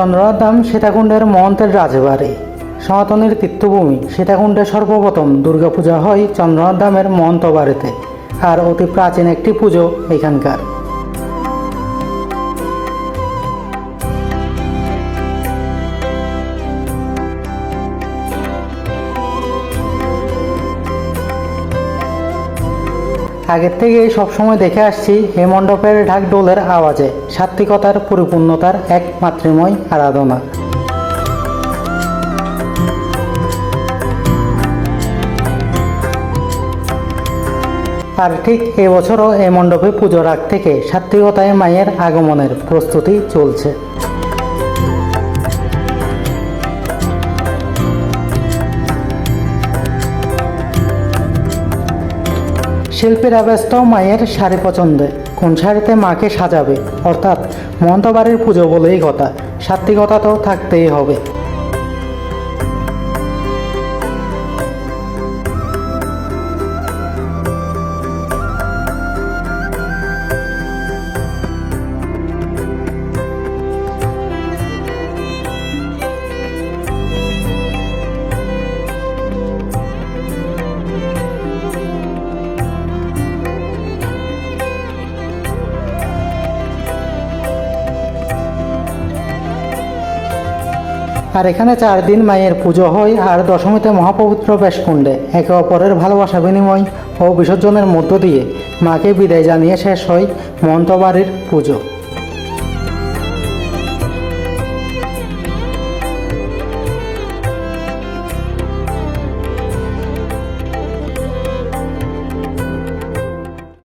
চন্দ্রনাথ সীতাকুণ্ডের মহন্তের রাজবাড়ি। সনাতনের তীর্থভূমি সীতাকুণ্ডে সর্বপ্রথম দুর্গাপূজা হয় চন্দ্রনাথ ধামের মহন্ত বাড়িতে আর অতি প্রাচীন একটি পুজো এখানকার। আগের থেকেই সবসময় দেখে আসছি এই মণ্ডপের ঢাক ডোলের আওয়াজে সাত্বিকতার পরিপূর্ণতার এক মাতৃময় আরাধনা। আর ঠিক এবছরও এই মণ্ডপে পুজোর আগ থেকে সাত্বিকতায় মায়ের আগমনের প্রস্তুতি চলছে। শিল্পীরা ব্যস্ত মায়ের শাড়ি পছন্দে। কোন শাড়িতে মাকে সাজাবে? অর্থাৎ মহন্তবাড়ির পুজো বলেই কথা। সাত্বিকতা তো থাকতেই হবে। আর এখানে চার দিন মায়ের পুজো হয় আর দশমীতে মহাপবিত্র বেশকুণ্ডে। একে অপরের ভালোবাসা বিনিময় ও বিসর্জনের মধ্য দিয়ে মাকে বিদায় জানিয়ে শেষ হয় মন্তবাড়ির পুজো।